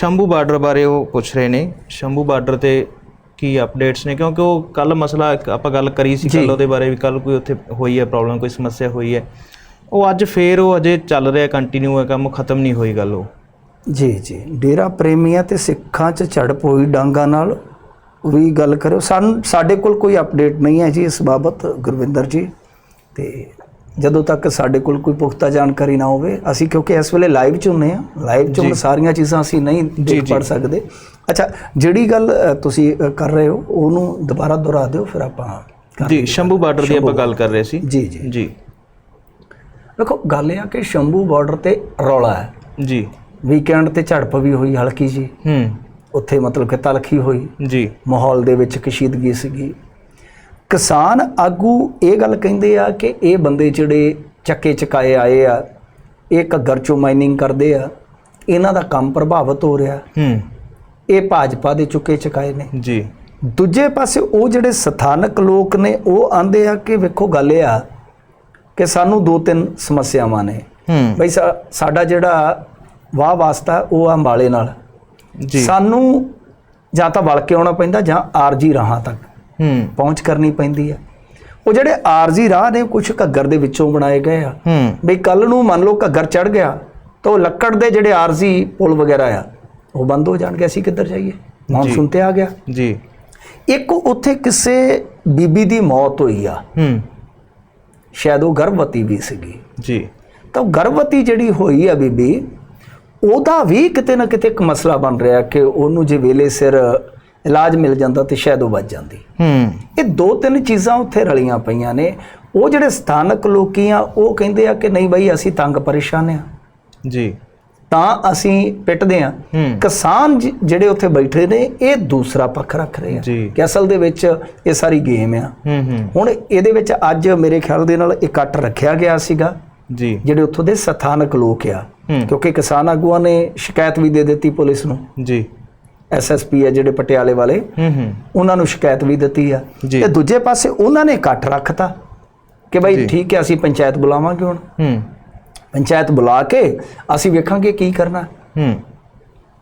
Shambhu border ਬਾਰੇ ਉਹ ਪੁੱਛ ਰਹੇ ਨੇ। ਸ਼ੰਭੂ ਬਾਰਡਰ ਤੇ ਕੀ ਅਪਡੇਟਸ ਨੇ? ਕਿਉਂਕਿ ਉਹ ਕੱਲ ਮਸਲਾ ਆਪਾਂ ਗੱਲ ਕਰੀ ਸੀ ਕੱਲ ਉਹਦੇ ਬਾਰੇ ਵੀ ਕੱਲ ਕੋਈ ਉੱਥੇ ਹੋਈ ਹੈ ਪ੍ਰੋਬਲਮ ਕੋਈ ਸਮੱਸਿਆ ਹੋਈ ਹੈ। ਉਹ ਅੱਜ ਫੇਰ ਉਹ ਅਜੇ ਚੱਲ ਰਿਹਾ ਕੰਟੀਨਿਊ ਹੈ ਕੰਮ ਖਤਮ ਨਹੀਂ ਹੋਈ ਗੱਲ ਉਹ। ਜੀ ਜੀ। ਡੇਰਾ ਪ੍ਰੇਮੀਆਂ ਤੇ ਸਿੱਖਾਂ 'ਚ ਝੜਪ ਹੋਈ ਡਾਂਗਾ ਨਾਲ। ਵੀ ਗੱਲ ਕਰਿਓ। ਸਾਡੇ ਕੋਲ ਕੋਈ ਅਪਡੇਟ ਨਹੀਂ ਹੈ ਜੀ ਇਸ ਬਾਬਤ ਗੁਰਵਿੰਦਰ ਜੀ। ਤੇ ਜਦੋਂ ਤੱਕ ਸਾਡੇ ਕੋਲ ਕੋਈ ਪੁਖਤਾ ਜਾਣਕਾਰੀ ਨਾ ਹੋਵੇ ਅਸੀਂ ਕਿਉਂਕਿ ਇਸ ਵੇਲੇ ਲਾਈਵ 'ਚ ਹੁੰਨੇ ਆ ਲਾਈਵ 'ਚ ਹੁਣ ਸਾਰੀਆਂ ਚੀਜ਼ਾਂ ਅਸੀਂ ਨਹੀਂ ਦੇਖ ਪੜ ਸਕਦੇ। ਅੱਛਾ ਜਿਹੜੀ ਗੱਲ ਤੁਸੀਂ ਕਰ ਰਹੇ ਹੋ ਉਹਨੂੰ ਦੁਬਾਰਾ ਦੁਹਰਾ ਦਿਓ ਫਿਰ ਆਪਾਂ ਜੀ ਸ਼ੰਭੂ ਬਾਰਡਰ ਦੀ ਆਪਾਂ ਗੱਲ ਕਰ ਰਹੇ ਸੀ। ਜੀ ਜੀ। ਜੀ। ਵੇਖੋ ਗੱਲ ਇਹ ਆ ਕਿ ਸ਼ੰਭੂ ਬਾਰਡਰ ਤੇ ਰੌਲਾ ਹੈ। ਜੀ। ਵੀਕਐਂਡ ਤੇ ਝੜਪ ਵੀ ਹੋਈ ਹਲਕੀ ਜੀ ਹੂੰ। ਉੱਥੇ ਮਤਲਬ ਕਿ ਤਲਖੀ ਹੋਈ। ਜੀ। ਮਾਹੌਲ ਦੇ ਵਿੱਚ ਕਸ਼ੀਦਗੀ ਸੀਗੀ। ਕਿਸਾਨ ਆਗੂ ਇਹ ਗੱਲ ਕਹਿੰਦੇ ਆ ਕਿ ਇਹ ਬੰਦੇ ਜਿਹੜੇ ਚੱਕੇ ਚਕਾਏ ਆਏ ਆ ਇਹ ਘੱਗਰ ਚੋਂ ਮਾਈਨਿੰਗ ਕਰਦੇ ਆ ਇਹਨਾਂ ਦਾ ਕੰਮ ਪ੍ਰਭਾਵਿਤ ਹੋ ਰਿਹਾ। ਹੂੰ। ਇਹ ਭਾਜਪਾ ਦੇ ਚੁੱਕੇ ਚਕਾਏ ਨੇ। ਜੀ। ਦੂਜੇ ਪਾਸੇ ਉਹ ਜਿਹੜੇ ਸਥਾਨਕ ਲੋਕ ਨੇ ਉਹ ਆਂਦੇ ਆ ਕਿ ਵੇਖੋ ਗੱਲ ਇਹ ਆ ਕਿ ਸਾਨੂੰ ਦੋ ਤਿੰਨ ਸਮੱਸਿਆਵਾਂ ਨੇ। ਹੂੰ। ਬਈ ਸਾਡਾ ਜਿਹੜਾ ਵਾਹ ਵਾਸਤਾ ਉਹ ਆ ਅੰਬਾਲੇ ਨਾਲ। ਜੀ। ਸਾਨੂੰ ਜਾਂ ਤਾਂ ਵਲ ਕੇ ਆਉਣਾ ਪੈਂਦਾ ਜਾਂ ਆਰਜੀ ਰਾਹਾਂ ਤੱਕ। ਹੂੰ। ਪਹੁੰਚ ਕਰਨੀ ਪੈਂਦੀ ਆ। ਉਹ ਜਿਹੜੇ ਆਰਜੀ ਰਾਹ ਨੇ ਕੁਝ ਘੱਗਰ ਦੇ ਵਿੱਚੋਂ ਬਣਾਏ ਗਏ ਆ। ਹੂੰ। ਬਈ ਕੱਲ ਨੂੰ ਮੰਨ ਲਓ ਘੱਗਰ ਚੜ ਗਿਆ ਤਾਂ ਉਹ ਲੱਕੜ ਦੇ ਜਿਹੜੇ ਆਰਜੀ ਪੁਲ ਵਗੈਰਾ ਆ ਉਹ ਬੰਦ ਹੋ ਜਾਣਗੇ ਅਸੀਂ ਕਿੱਧਰ ਜਾਈਏ? ਮੌਨਸੂਨ ਤੇ ਆ ਗਿਆ। ਜੀ। ਇੱਕ ਉੱਥੇ ਕਿਸੇ ਬੀਬੀ ਦੀ ਮੌਤ ਹੋਈ ਆ। ਹੂੰ। ਸ਼ਾਇਦ ਉਹ ਗਰਭਵਤੀ ਵੀ ਸੀਗੀ। ਜੀ। ਤਾਂ ਗਰਭਵਤੀ ਜਿਹੜੀ ਹੋਈ ਆ ਬੀਬੀ ਉਹਦਾ ਵੀ ਕਿਤੇ ਨਾ ਕਿਤੇ ਇੱਕ ਮਸਲਾ ਬਣ ਰਿਹਾ ਕਿ ਉਹਨੂੰ ਜੇ ਵੇਲੇ ਸਿਰ ਇਲਾਜ ਮਿਲ ਜਾਂਦਾ ਤੇ ਸ਼ਾਇਦ ਉਹ ਬਚ ਜਾਂਦੀ। ਹੂੰ। ਇਹ ਦੋ ਤਿੰਨ ਚੀਜ਼ਾਂ ਉੱਥੇ ਰਲੀਆਂ ਪਈਆਂ ਨੇ। ਉਹ ਜਿਹੜੇ ਸਥਾਨਕ ਲੋਕੀ ਆ ਉਹ ਕਹਿੰਦੇ ਆ ਕਿ ਨਹੀਂ ਬਈ ਅਸੀਂ ਤੰਗ ਪਰੇਸ਼ਾਨ ਆ। ਜੀ। ਤਾਂ ਅਸੀਂ ਪਿੱਟਦੇ ਆ। ਕਿਸਾਨ ਜਿਹੜੇ ਉੱਥੇ ਬੈਠੇ ਨੇ ਇਹ ਦੂਸਰਾ ਪੱਖ ਰੱਖ ਰਹੇ ਆ। ਕਿ ਅਸਲ ਦੇ ਵਿੱਚ ਇਹ ਸਾਰੀ ਗੇਮ ਆ। ਹੁਣ ਇਹਦੇ ਵਿੱਚ ਅੱਜ ਮੇਰੇ ਖਿਆਲ ਦੇ ਨਾਲ ਇਕੱਠ ਰੱਖਿਆ ਗਿਆ ਸੀਗਾ। ਜੀ। ਜਿਹੜੇ ਉੱਥੋਂ ਦੇ ਸਥਾਨਕ ਲੋਕ ਆ। ਕਿਉਂਕਿ ਕਿਸਾਨ ਆਗੂਆਂ ਨੇ ਸ਼ਿਕਾਇਤ ਵੀ ਦੇ ਦਿੱਤੀ ਪੁਲਿਸ ਨੂੰ। ਜੀ। ਐਸਐਸਪੀ ਆ ਜਿਹੜੇ ਪਟਿਆਲੇ ਵਾਲੇ ਹੂੰ ਹੂੰ। ਉਹਨਾਂ ਨੂੰ ਸ਼ਿਕਾਇਤ ਵੀ ਦਿੱਤੀ ਆ। ਤੇ ਦੂਜੇ ਪਾਸੇ ਉਹਨਾਂ ਨੇ ਇਕੱਠ ਰੱਖਤਾ ਕਿ ਭਾਈ ਠੀਕ ਹੈ ਅਸੀਂ ਪੰਚਾਇਤ ਬੁਲਾਵਾਂਗੇ ਹੁਣ। ਹੂੰ। ਪੰਚਾਇਤ ਬੁਲਾ ਕੇ ਅਸੀਂ ਵੇਖਾਂਗੇ ਕੀ ਕਰਨਾ। ਹੂੰ।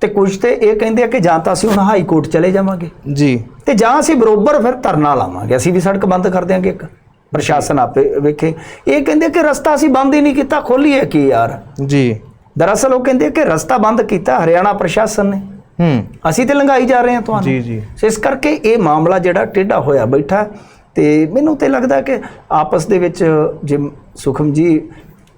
ਤੇ ਕੁਝ ਤੇ ਇਹ ਕਹਿੰਦੇ ਆ ਕਿ ਜਾਂ ਤਾਂ ਅਸੀਂ ਹੁਣ ਹਾਈ ਕੋਰਟ ਚਲੇ ਜਾਵਾਂਗੇ। ਜੀ। ਤੇ ਜਾਂ ਅਸੀਂ ਬਰੋਬਰ ਫਿਰ ਧਰਨਾ ਲਾਵਾਂਗੇ। ਅਸੀਂ ਵੀ ਸੜਕ ਬੰਦ ਕਰ ਦਿਆਂਗੇ ਇੱਕ। ਪ੍ਰਸ਼ਾਸਨ ਆਪੇ ਵੇਖੇ। ਇਹ ਕਹਿੰਦੇ ਕਿ ਰਸਤਾ ਅਸੀਂ ਬੰਦ ਹੀ ਨਹੀਂ ਕੀਤਾ ਖੋਲੀਏ ਕੀ ਯਾਰ। ਜੀ। ਦਰਅਸਲ ਉਹ ਕਹਿੰਦੇ ਕਿ ਰਸਤਾ ਬੰਦ ਕੀਤਾ ਹਰਿਆਣਾ ਪ੍ਰਸ਼ਾਸਨ ਨੇ। ਹੂੰ ਅਸੀਂ ਤੇ ਲੰਘਾਈ ਜਾ ਰਹੇ ਹਾਂ ਤੁਹਾਨੂੰ ਜੀ ਜੀ ਸੋ ਇਸ ਕਰਕੇ ਇਹ ਮਾਮਲਾ ਜਿਹੜਾ ਟੇਢਾ ਹੋਇਆ ਬੈਠਾ ਤੇ ਮੈਨੂੰ ਤੇ ਲੱਗਦਾ ਕਿ ਆਪਸ ਦੇ ਵਿੱਚ ਜੇ ਸੁਖਮ ਜੀ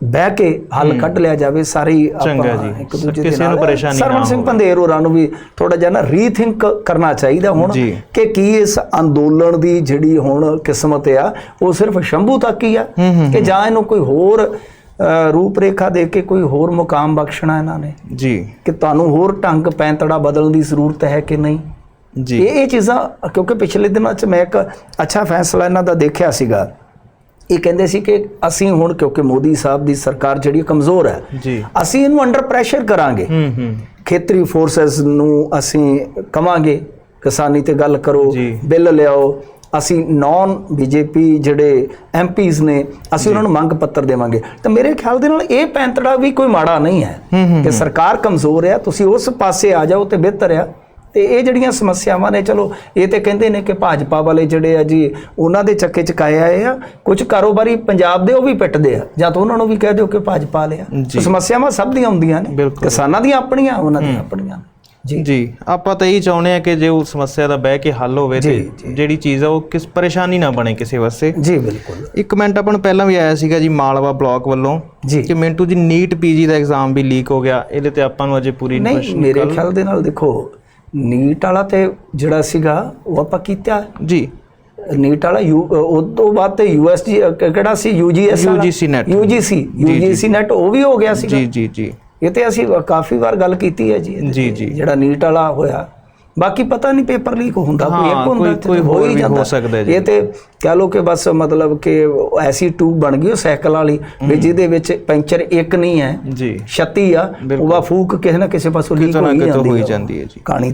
ਬਹਿ ਕੇ ਹੱਲ ਕੱਢ ਲਿਆ ਜਾਵੇ ਸਾਰੀ ਜੀ। ਇੱਕ ਦੂਜੇ ਕਿਸੇ ਦੇ ਨੂੰ ਨਾਲ ਪਰੇਸ਼ਾਨੀ ਨਾ ਸਰਵਨ ਸਿੰਘ। ਪੰਦੇਰ ਹੋਰਾਂ ਨੂੰ ਵੀ ਥੋੜਾ ਜਿਹਾ ਨਾ ਰੀਥਿੰਕ ਕਰਨਾ ਚਾਹੀਦਾ ਹੁਣ। ਕਿ ਕੀ ਇਸ ਅੰਦੋਲਨ ਦੀ ਜਿਹੜੀ ਹੁਣ ਕਿਸਮਤ ਆ ਉਹ ਸਿਰਫ ਸ਼ੰਭੂ ਤੱਕ ਹੀ ਆ ਕਿ ਜਾਂ ਇਹਨੂੰ ਕੋਈ ਹੋਰ ਅ, ਰੂਪਰੇਖਾ ਦੇ ਕੇ ਕੋਈ ਹੋਰ ਮੁਕਾਮ ਬਖਸ਼ਣਾ ਇਹਨਾਂ ਨੇ? ਜੀ। ਕਿ ਤੁਹਾਨੂੰ ਹੋਰ ਢੰਗ ਪੈਂਤੜਾ ਬਦਲਣ ਦੀ ਜ਼ਰੂਰਤ ਹੈ ਕਿ ਨਹੀਂ? ਜੀ। ਇਹ ਇਹ ਚੀਜ਼ਾਂ ਕਿਉਂਕਿ ਪਿਛਲੇ ਦਿਨਾਂ 'ਚ ਮੈਂ ਇੱਕ ਅੱਛਾ ਫੈਸਲਾ ਇਹਨਾਂ ਦਾ ਦੇਖਿਆ ਸੀਗਾ। ਇਹ ਕਹਿੰਦੇ ਸੀ ਕਿ ਅਸੀਂ ਹੁਣ ਕਿਉਂਕਿ ਮੋਦੀ ਸਾਹਿਬ ਦੀ ਸਰਕਾਰ ਜਿਹੜੀ ਕਮਜ਼ੋਰ ਹੈ ਜੀ। ਅਸੀਂ ਇਹਨੂੰ ਅੰਡਰ ਪ੍ਰੈਸ਼ਰ ਕਰਾਂਗੇ। ਹੂੰ ਹੂੰ। ਖੇਤਰੀ ਫੋਰਸਸ ਨੂੰ ਅਸੀਂ ਕਵਾਂਗੇ ਕਿਸਾਨੀ ਤੇ ਗੱਲ ਕਰੋ। ਬਿੱਲ ਲਿਆਓ ਅਸੀਂ ਨਾਨ ਬੀਜੇਪੀ ਜਿਹੜੇ ਐਮਪੀਜ਼ ਨੇ ਅਸੀਂ ਉਹਨਾਂ ਨੂੰ ਮੰਗ ਪੱਤਰ ਦੇਵਾਂਗੇ। ਤਾਂ ਮੇਰੇ ਖਿਆਲ ਦੇ ਨਾਲ ਇਹ ਪੈਂਤੜਾ ਵੀ ਕੋਈ ਮਾੜਾ ਨਹੀਂ ਹੈ ਕਿ ਸਰਕਾਰ ਕਮਜ਼ੋਰ ਹੈ ਤੁਸੀਂ ਉਸ ਪਾਸੇ ਆ ਜਾਓ ਤੇ ਬਿਹਤਰ ਆ। ਤੇ ਇਹ ਜਿਹੜੀਆਂ ਸਮੱਸਿਆਵਾਂ ਨੇ ਚਲੋ ਇਹ ਤੇ ਕਹਿੰਦੇ ਨੇ ਕਿ ਭਾਜਪਾ ਵਾਲੇ ਜਿਹੜੇ ਆ ਜੀ ਉਹਨਾਂ ਦੇ ਚੱਕੇ ਚਕਾਏ ਆਏ ਆ। ਕੁਝ ਕਾਰੋਬਾਰੀ ਪੰਜਾਬ ਦੇ ਉਹ ਵੀ ਪਿੱਟਦੇ ਆ ਜਾਂ ਤਾਂ ਉਹਨਾਂ ਨੂੰ ਵੀ ਕਹਿ ਦਿਓ ਕਿ ਭਾਜਪਾ ਵਾਲੇ ਆ। ਸਮੱਸਿਆਵਾਂ ਸਭ ਦੀਆਂ ਹੁੰਦੀਆਂ ਨੇ। ਕਿਸਾਨਾਂ ਦੀਆਂ ਆਪਣੀਆਂ ਉਹਨਾਂ ਦੀਆਂ ਆਪਣੀਆਂ ਜੀ। ਜੀ। ਆਪਾਂ ਤਾਂ ਇਹੀ ਚਾਹੁੰਦੇ ਆ ਕਿ ਜੇ ਉਹ ਸਮੱਸਿਆ ਦਾ ਬਹਿ ਕੇ ਹੱਲ ਹੋਵੇ ਤੇ ਜਿਹੜੀ ਚੀਜ਼ ਆ ਉਹ ਕਿਸ ਪਰੇਸ਼ਾਨੀ ਨਾ ਬਣੇ ਕਿਸੇ ਵਾਸਤੇ। ਜੀ ਬਿਲਕੁਲ। ਇੱਕ ਮਿੰਟ ਆਪਾਂ ਨੂੰ ਪਹਿਲਾਂ ਵੀ ਆਇਆ ਸੀਗਾ ਜੀ ਮਾਲਵਾ ਬਲਾਕ ਵੱਲੋਂ ਕਿ ਮਿੰਟੂ ਜੀ ਨੀਟ ਪੀਜੀ ਦਾ ਐਗਜ਼ਾਮ ਵੀ ਲੀਕ ਹੋ ਗਿਆ। ਇਹਦੇ ਤੇ ਆਪਾਂ ਨੂੰ ਅਜੇ ਪੂਰੀ ਨਹੀਂ ਮੇਰੇ ਖਿਆਲ ਦੇ ਨਾਲ ਦੇਖੋ ਨੀਟ ਵਾਲਾ ਤੇ ਜਿਹੜਾ ਸੀਗਾ ਉਹ ਆਪਾਂ ਕੀਤਾ। ਜੀ। ਨੀਟ ਵਾਲਾ ਉਹ ਤੋਂ ਬਾਅਦ ਤੇ ਯੂਐਸਜੀ ਕਿਹੜਾ ਸੀ? UGS UGC net। UGC UGC net ਉਹ ਵੀ ਹੋ ਗਿਆ ਸੀਗਾ। ਜੀ ਜੀ ਜੀ। ਇਹ ਤੇ ਅਸੀਂ ਕਾਫੀ ਵਾਰ ਗੱਲ ਕੀਤੀ ਹੈ ਜੀ। ਜਿਹੜਾ ਨੀਟ ਵਾਲਾ ਹੋਇਆ ਬਾਕੀ ਪਤਾ ਨਹੀਂ ਪੇਪਰ ਲੀਕ ਹੁੰਦਾ ਕੋਈ ਇੱਕ ਹੁੰਦਾ ਕੋਈ- ਹੋ ਹੀ ਜਾਂਦਾ। ਇਹ ਤੇ ਕਹ ਲੋ ਕਿ ਬਸ ਮਤਲਬ ਕਿ ਐਸੀ ਟੂਬ ਬਣ ਗਈ ਉਹ ਸਾਈਕਲ ਵਾਲੀ ਵੀ ਜਿਹਦੇ ਵਿੱਚ ਪੈਂਚਰ ਇੱਕ ਨਹੀਂ ਹੈ ਜੀ 36 ਆ ਉਹ ਵਾ ਫੂਕ ਕਿਸੇ ਨਾ ਕਿਸੇ ਪਾਸੋਂ ਲੀਕ ਹੋ। ਜਾਂਦੀ ਹੈ ਜੀ ਕਹਾਣੀ